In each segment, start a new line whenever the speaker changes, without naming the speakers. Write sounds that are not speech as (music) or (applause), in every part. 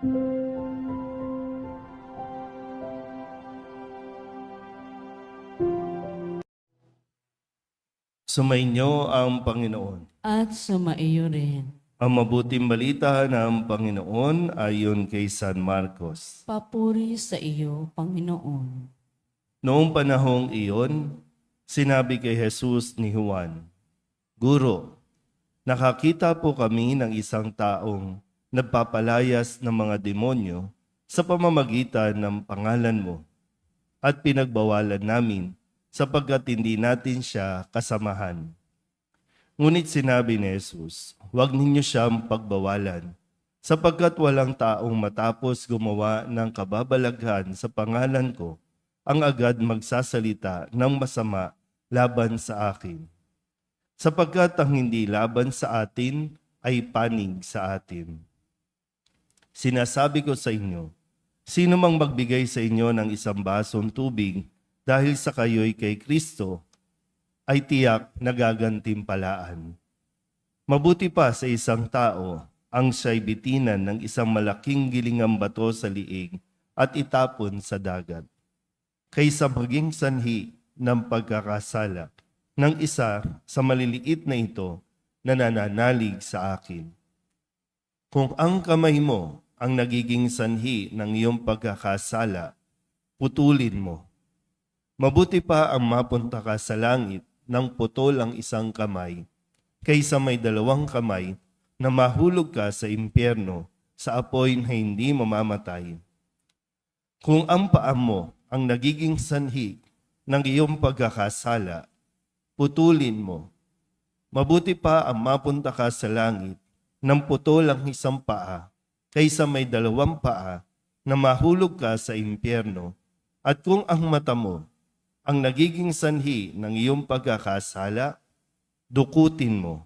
Sumainyo ang Panginoon.
at sumaiyo rin.
Ang mabuting balita ng Panginoon ayon kay San Marcos.
Papuri sa iyo, Panginoon.
Noong panahong iyon, sinabi kay Jesus ni Juan, Guro, nakakita po kami ng isang taong nagpapalayas ng mga demonyo sa pamamagitan ng pangalan mo at pinagbawalan namin sapagkat hindi natin siya kasamahan. Ngunit sinabi ni Jesus, huwag ninyo siyang pagbawalan, sapagkat walang taong matapos gumawa ng kababalaghan sa pangalan ko, ang agad magsasalita ng masama laban sa akin. Sapagkat ang hindi laban sa atin ay panig sa atin. Sinasabi ko sa inyo, sino mang magbigay sa inyo ng isang basong tubig dahil sa kayo'y kay Kristo, ay tiyak nagagantimpalaan. Mabuti pa sa isang tao ang siya'y bitinan ng isang malaking gilingang bato sa liig at itapon sa dagat, kaysa maging sanhi ng pagkakasala ng isa sa maliliit na ito na nananalig sa akin. Kung ang kamay mo ang nagiging sanhi ng iyong pagkakasala, putulin mo. Mabuti pa ang mapunta ka sa langit ng putol ang isang kamay, kaysa may dalawang kamay na mahulog ka sa impyerno sa apoy na hindi mamamatay. Kung ang paa mo ang nagiging sanhi ng iyong pagkakasala, putulin mo. Mabuti pa ang mapunta ka sa langit ng putol ang isang paa, kaysa may dalawang paa na mahulog ka sa impyerno. At kung ang mata mo ang nagiging sanhi ng iyong pagkakasala, dukutin mo.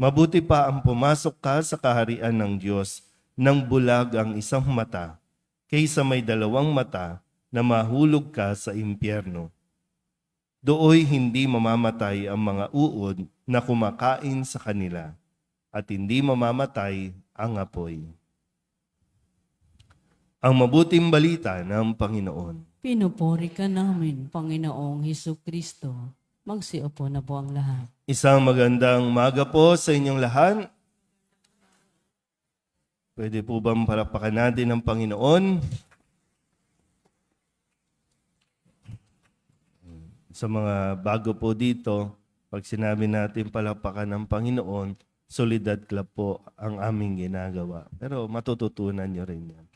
Mabuti pa ang pumasok ka sa kaharian ng Diyos nang bulag ang isang mata, kaysa may dalawang mata na mahulog ka sa impyerno. Dooy hindi mamamatay ang mga uod na kumakain sa kanila, at hindi mamamatay ang apoy. Ang mabuting balita ng Panginoon.
Pinupuri ka namin, Panginoong Hesus Kristo. Magsiupo na po ang lahat.
Isang magandang maga po sa inyong lahat. Pwede po bang parapakan natin ng Panginoon? Sa mga bago po dito, pag sinabi natin palapakan ng Panginoon, solidad club po ang aming ginagawa. Pero matututunan nyo rin yan.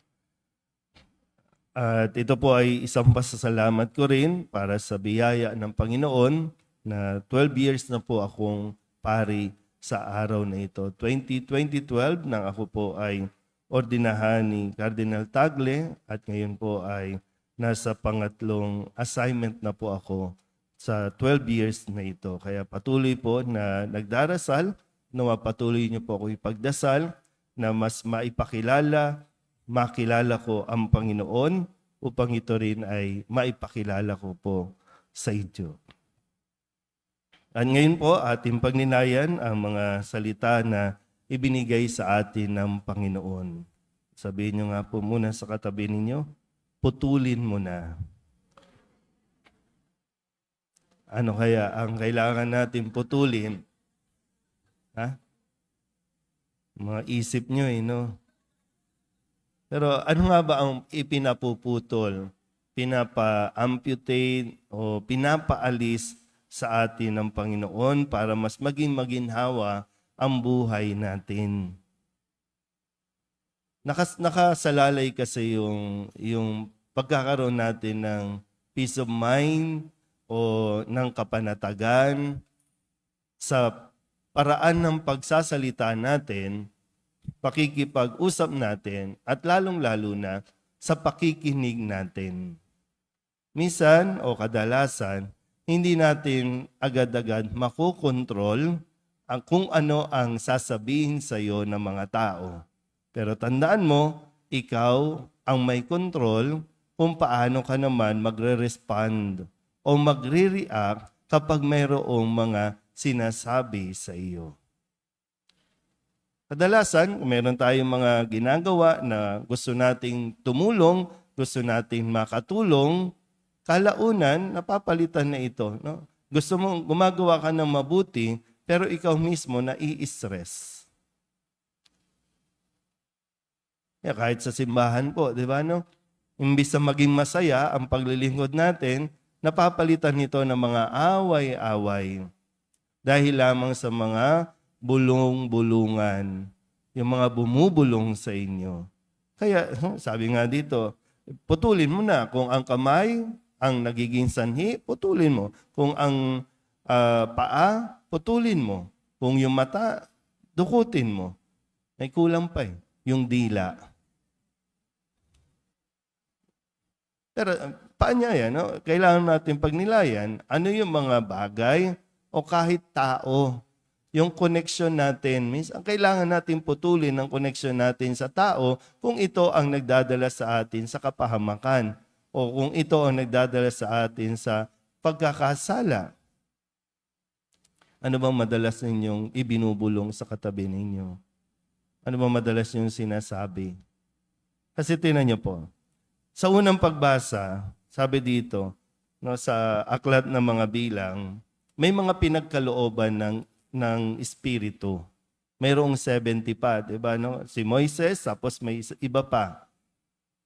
At ito po ay isang pasasalamat ko rin para sa biyaya ng Panginoon na 12 years na po akong pari sa araw na ito. 2012 nang ako po ay ordinahan ni Cardinal Tagle at ngayon po ay nasa pangatlong assignment na po ako sa 12 years na ito. Kaya patuloy po na nagdarasal, nawa patuloy niyo po ako ipagdasal na mas maipakilala, makilala ko ang Panginoon upang ito rin ay maipakilala ko po sa inyo. At ngayon po, ating pagninayan ang mga salita na ibinigay sa atin ng Panginoon. Sabihin nyo nga po muna sa katabi ninyo, putulin mo na. Ano kaya ang kailangan natin putulin? Ha? Mga isip nyo eh, no? Pero ano nga ba ang ipinapuputol, pinapa-amputate o pinapaalis sa atin ng Panginoon para mas maging maginhawa ang buhay natin? Nakas, nakasalalay kasi yung, yung pagkakaroon natin ng peace of mind o ng kapanatagan sa paraan ng pagsasalita natin pakikipag-usap natin at lalong-lalo na sa pakikinig natin. Minsan o kadalasan, hindi natin agad-agad makokontrol ang kung ano ang sasabihin sa iyo ng mga tao. Pero tandaan mo, ikaw ang may control kung paano ka naman magre-respond o magre-react kapag mayroong mga sinasabi sa iyo. Kadalasan, kung meron tayong mga ginagawa na gusto nating tumulong, gusto nating makatulong, kalaunan, napapalitan na ito. No? Gusto mong gumagawa ka ng mabuti, pero ikaw mismo nai-stress. Yeah, kahit sa simbahan po, di ba? No? Imbis na maging masaya ang paglilingkod natin, napapalitan nito ng mga away-away. Dahil lamang sa mga bulong-bulungan. Yung mga bumubulong sa inyo. Kaya, (laughs) sabi nga dito, putulin mo na. Kung ang kamay ang nagiging sanhi, putulin mo. Kung ang ah, paa, putulin mo. Kung yung mata, dukutin mo. May kulang pa eh. Yung dila. Pero uh, paanya yan, no? kailangan natin pagnilayan ano yung mga bagay o kahit tao. Yung connection natin, means ang kailangan natin putulin ang connection natin sa tao kung ito ang nagdadala sa atin sa kapahamakan o kung ito ang nagdadala sa atin sa pagkakasala. Ano bang madalas ninyong ibinubulong sa katabi ninyo? Ano bang madalas ninyong sinasabi? Kasi tinan niyo po, sa unang pagbasa, sabi dito, no, sa aklat ng mga bilang, may mga pinagkalooban ng, ng Espiritu. Mayroong 70 pa, di ba? No? Si Moises, tapos may iba pa.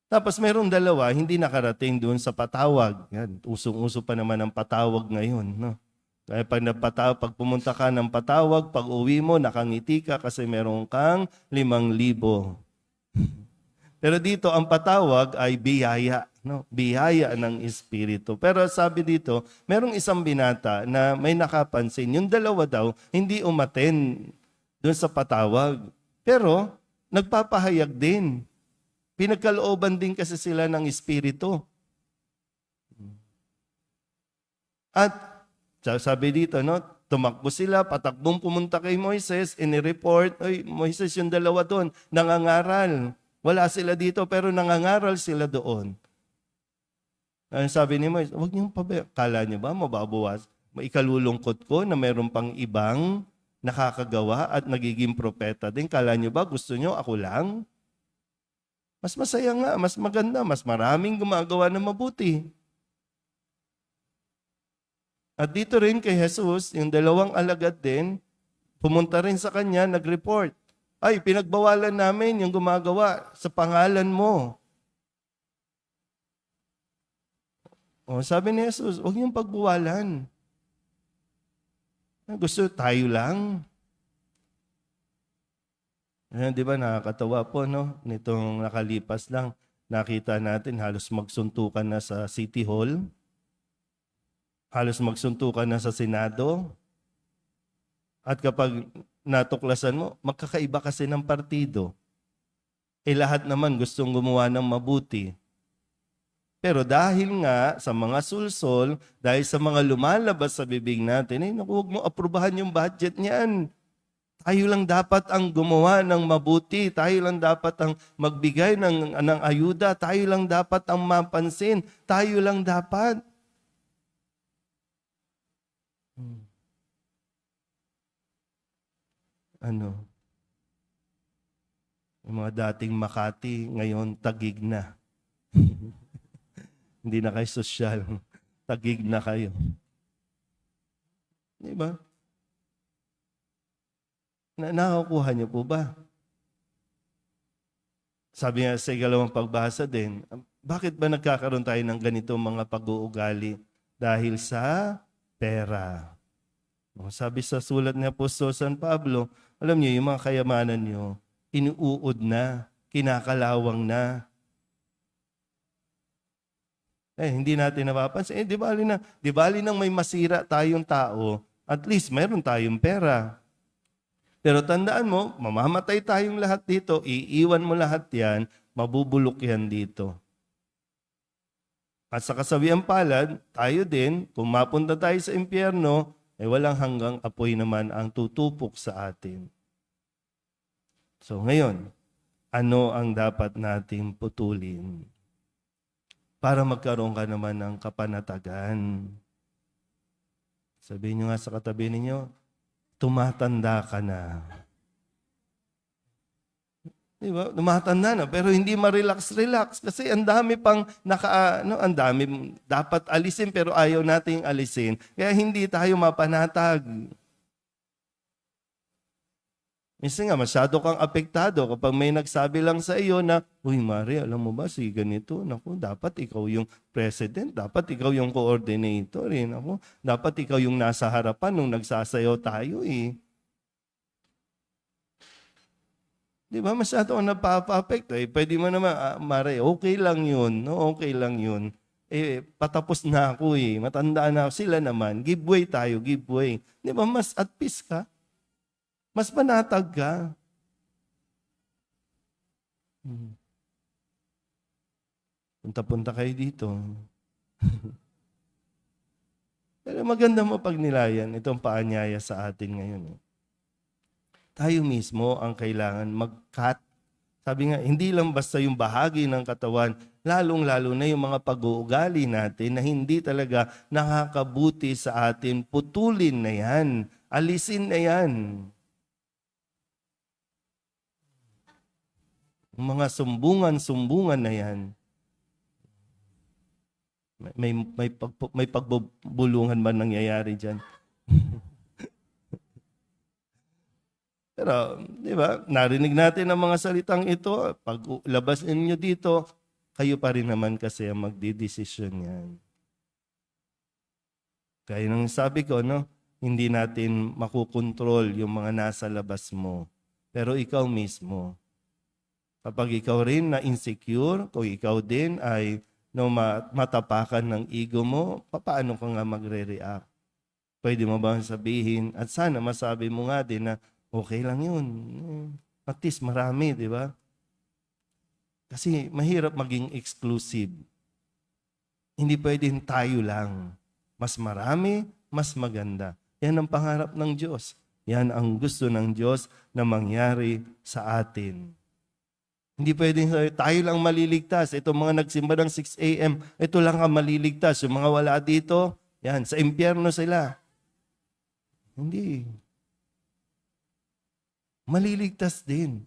Tapos mayroong dalawa, hindi nakarating doon sa patawag. Yan, usong-uso pa naman ang patawag ngayon. No? Kaya pag, napataw, pag pumunta ka ng patawag, pag uwi mo, nakangiti ka kasi meron kang limang libo. Pero dito ang patawag ay biyaya, no? Biyaya ng espiritu. Pero sabi dito, merong isang binata na may nakapansin, yung dalawa daw hindi umaten doon sa patawag. Pero nagpapahayag din. Pinagkalooban din kasi sila ng espiritu. At sabi dito, no, tumakbo sila, patakbong pumunta kay Moises, inireport, oy, Moises yung dalawa doon, nangangaral. Wala sila dito, pero nangangaral sila doon. Ang sabi ni Moises, huwag niyong pabe. Kala niyo ba, mababawas? Maikalulungkot ko na mayroon pang ibang nakakagawa at nagiging propeta din. Kala niyo ba, gusto niyo ako lang? Mas masaya nga, mas maganda, mas maraming gumagawa ng mabuti. At dito rin kay Jesus, yung dalawang alagad din, pumunta rin sa kanya, nag-report. Ay, pinagbawalan namin yung gumagawa sa pangalan mo. O, sabi ni Jesus, huwag niyong pagbawalan. Gusto tayo lang. Ayan, di ba, nakakatawa po, no? Nitong nakalipas lang, nakita natin halos magsuntukan na sa City Hall halos magsuntukan na sa Senado. At kapag natuklasan mo, magkakaiba kasi ng partido. Eh lahat naman gustong gumawa ng mabuti. Pero dahil nga sa mga sulsol, dahil sa mga lumalabas sa bibig natin, eh naku, huwag mo aprubahan yung budget niyan. Tayo lang dapat ang gumawa ng mabuti. Tayo lang dapat ang magbigay ng, ng ayuda. Tayo lang dapat ang mapansin. Tayo lang dapat. Ano, yung mga dating Makati, ngayon tagig na. (laughs) Hindi na kayo sosyal. Tagig na kayo. Di ba? Na nakukuha niyo po ba? Sabi nga sa ikalawang pagbasa din, bakit ba nagkakaroon tayo ng ganito mga pag-uugali? Dahil sa pera. Sabi sa sulat ni Apostol San Pablo, alam niyo, yung mga kayamanan niyo, inuud na, kinakalawang na. Eh, hindi natin napapansin. Eh, di bali na, di bali nang may masira tayong tao, at least mayroon tayong pera. Pero tandaan mo, mamamatay tayong lahat dito, iiwan mo lahat yan, mabubulok yan dito. At sa kasabiang palad, tayo din, kung mapunta tayo sa impyerno, eh walang hanggang apoy naman ang tutupok sa atin. So ngayon, ano ang dapat nating putulin para magkaroon ka naman ng kapanatagan? Sabihin nyo nga sa katabi ninyo, tumatanda ka na. Di ba? Tumatanda na pero hindi ma-relax-relax kasi ang dami pang naka ano, ang dami dapat alisin pero ayaw nating alisin. Kaya hindi tayo mapanatag. Minsan nga, masyado kang apektado kapag may nagsabi lang sa iyo na, Uy, Mari, alam mo ba, si ganito, naku, dapat ikaw yung president, dapat ikaw yung coordinator, eh, naku, dapat ikaw yung nasa harapan nung nagsasayaw tayo, eh. Di ba? Masyado kang napapa-apekto, eh. Pwede mo naman, ah, Mari, okay lang yun, no? Okay lang yun. Eh, patapos na ako, eh. Matanda na ako. Sila naman, give way tayo, give way. Di ba? Mas at peace ka. Mas panatag ka. Hmm. Punta-punta kayo dito. (laughs) Pero maganda mo pagnilayan itong paanyaya sa atin ngayon. eh. Tayo mismo ang kailangan mag-cut. Sabi nga, hindi lang basta yung bahagi ng katawan, lalong-lalo na yung mga pag-uugali natin na hindi talaga nakakabuti sa atin, putulin na yan, alisin na yan. Mga sumbungan-sumbungan na yan, may, may, may, pag, may pagbubulungan man nangyayari dyan. Pero, di ba, narinig natin ang mga salitang ito. Pag labas ninyo dito, kayo pa rin naman kasi ang magdidesisyon yan. Kaya nang sabi ko, no, hindi natin makukontrol yung mga nasa labas mo. Pero ikaw mismo, Kapag ikaw rin na insecure, kung ikaw din ay no, ma- matapakan ng ego mo, paano ka nga magre-react? Pwede mo ba sabihin, at sana masabi mo nga din na okay lang yun. At least marami, di ba? Kasi mahirap maging exclusive. Hindi pwedeng tayo lang. Mas marami, mas maganda. Yan ang pangarap ng Diyos. Yan ang gusto ng Diyos na mangyari sa atin. Hindi pwedeng tayo lang maliligtas. Ito mga nagsimba ng 6 a.m., ito lang ang maliligtas. Yung mga wala dito, yan, sa impyerno sila. Hindi. Maliligtas din.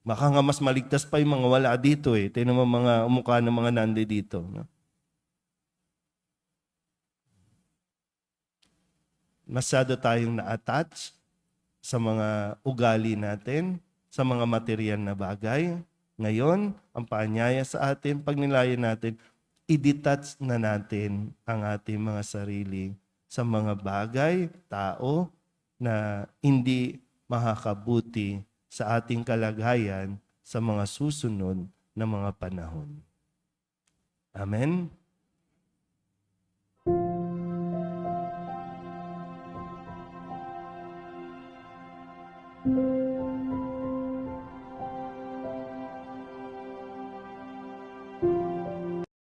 Baka nga mas maligtas pa yung mga wala dito eh. Tingnan mo mga umukha ng mga nandi dito. No? Masyado tayong na-attach sa mga ugali natin, sa mga material na bagay. Ngayon, ang paanyaya sa atin, pag nilayan natin, i-detach na natin ang ating mga sarili sa mga bagay, tao, na hindi makakabuti sa ating kalagayan sa mga susunod na mga panahon. Amen?